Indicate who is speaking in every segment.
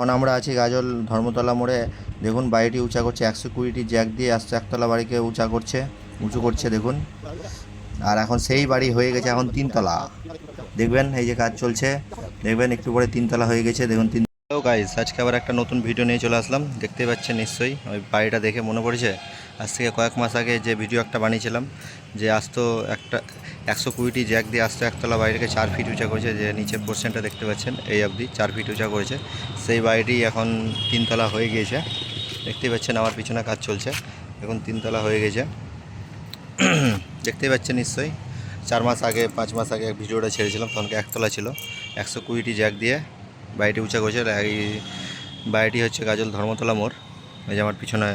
Speaker 1: এখন আমরা আছি গাজল ধর্মতলা মোড়ে। দেখুন, বাড়িটি উঁচা করছে, একশো কুড়িটি জ্যাক দিয়ে আসছে, একতলা বাড়িকে উঁচা করছে, উঁচু করছে, দেখুন। আর এখন সেই বাড়ি হয়ে গেছে এখন তিনতলা। দেখবেন, এই যে কাজ চলছে, দেখবেন, একটু পরে তিনতলা হয়ে গেছে, দেখুন, তিন হ্যালো গাইস আজকে আবার একটা নতুন ভিডিও নিয়ে চলে আসলাম। দেখতে পাচ্ছেন নিশ্চয়ই, ওই বাড়িটা দেখে মনে পড়েছে? আজ থেকে কয়েক মাস আগে যে ভিডিও একটা বানিয়েছিলাম, যে আসতো একটা একশো কুড়িটি জ্যাক দিয়ে আসতো একতলা বাড়িটাকে চার ফিট উঁচা করেছে, যে নিচের পোর্শনটা দেখতে পাচ্ছেন, এই অবধি চার ফিট উঁচা করেছে। সেই বাড়িটি এখন তিনতলা হয়ে গিয়েছে। দেখতে পাচ্ছেন আমার পিছনে কাজ চলছে, এখন তিনতলা হয়ে গেছে দেখতে পাচ্ছেন নিশ্চয়ই, চার মাস আগে, পাঁচ মাস আগে ভিডিওটা ছেড়েছিলাম, তখন একতলা ছিল? একশো কুড়িটি জ্যাক দিয়ে বাড়িটি উঁচা করেছে এই বাড়িটি হচ্ছে গাজল ধর্মতলা মোড়। এই যে আমার পিছনে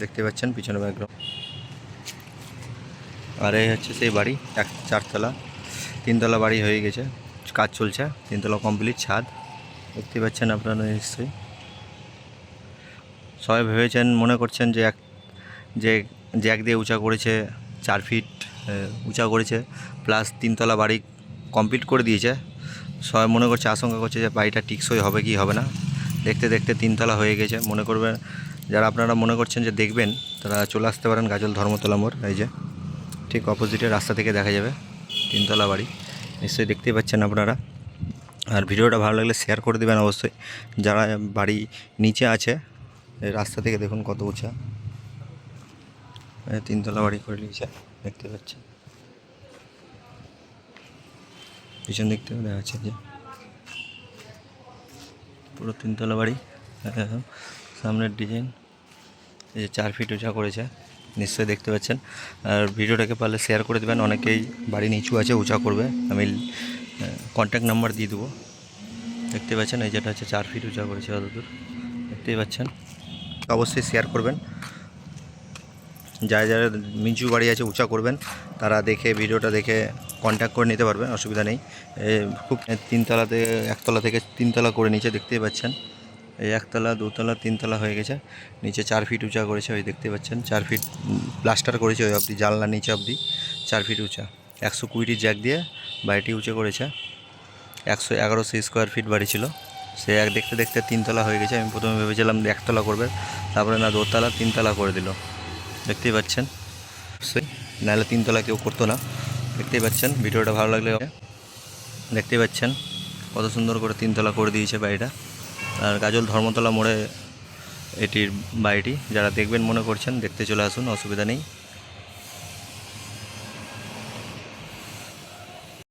Speaker 1: দেখতে পাচ্ছেন, পিছনে ব্যাকগ্রাউন্ড আর এই হচ্ছে সেই বাড়ি, এক চারতলা। তিনতলা বাড়ি হয়ে গেছে, কাজ চলছে, তিনতলা কমপ্লিট ছাদ। দেখতে পাচ্ছেন আপনারা নিশ্চয়ই। সবাই ভেবেছেন, মনে করছেন যে এক, যে জ্যাক দিয়ে উঁচা করেছে, চার ফিট উঁচা করেছে প্লাস তিনতলা বাড়ি কমপ্লিট করে দিয়েছে। সবাই মনে করছে, আশঙ্কা করছে যে বাড়িটা টিকসই হবে কি হবে না। দেখতে দেখতে তিনতলা হয়ে গেছে। মনে করবেন, যারা আপনারা মনে করছেন যে দেখবেন, তারা চলে আসতে পারেন গাজল ধর্মতলা মোড় এই যে। ঠিক অপোজিটে রাস্তা থেকে দেখা যাবে, তিনতলা বাড়ি। নিশ্চয়ই দেখতেই পাচ্ছেন আপনারা। আর ভিডিওটা ভালো লাগলে শেয়ার করে দেবেন অবশ্যই। যারা বাড়ি নিচে আছে রাস্তা থেকে দেখুন কত উঁচা। তিনতলা বাড়ি করে নিয়েছে, দেখতে পাচ্ছেন। পিছন দিক থেকে দেখা যাচ্ছে যে পুরো তিনতলা বাড়ি। সামনের ডিজাইন এই যে চার ফিট উঁচা করেছে, নিশ্চয়ই দেখতে পাচ্ছেন। আর ভিডিওটাকে পারলে শেয়ার করে দেবেন। অনেকেই বাড়ি নিচু আছে উঁচা করবে। আমি কন্ট্যাক্ট নাম্বার দিয়ে দেবো। দেখতে পাচ্ছেন, এই যেটা হচ্ছে চার ফিট উঁচা করেছে, অতদূর। দেখতেই পাচ্ছেন। অবশ্যই শেয়ার করবেন। যারা যারা নিচু বাড়ি আছে উঁচা করবেন, তারা দেখে ভিডিওটা দেখে কন্ট্যাক্ট করে নিতে পারবেন, অসুবিধা নেই। খুব তিনতলাতে, একতলা থেকে তিনতলা করে নিচে দেখতেই পাচ্ছেন। এই একতলা, দুতলা, তিনতলা হয়ে গেছে। নিচে চার ফিট উঁচা করেছে, ওই দেখতে পাচ্ছেন। চার ফিট প্লাস্টার করেছে ওই অবধি, জানলা নিচে অবধি, চার ফিট উঁচা। একশো কুড়িটি জ্যাক দিয়ে বাড়িটি উঁচু করেছে। একশো এগারোশো স্কোয়ার ফিট বাড়ি ছিল। সে এক দেখতে দেখতে তিনতলা হয়ে গেছে। আমি প্রথমে ভেবেছিলাম একতলা করবে। তারপরে না, দোতলা, তিনতলা করে দিল। দেখতেই পাচ্ছেন। অবশ্যই নাহলে তিনতলা কেউ করতো না। দেখতেই পাচ্ছেন, ভিডিওটা ভালো লাগলে দেখতেই পাচ্ছেন, কত সুন্দর করে তিনতলা করে দিয়েছে বাড়িটা। আর গাজল ধর্মতলা মোড়ে এটির বাড়িটি, যারা দেখবেন মনে করছেন, দেখতে চলে আসুন, অসুবিধা নেই।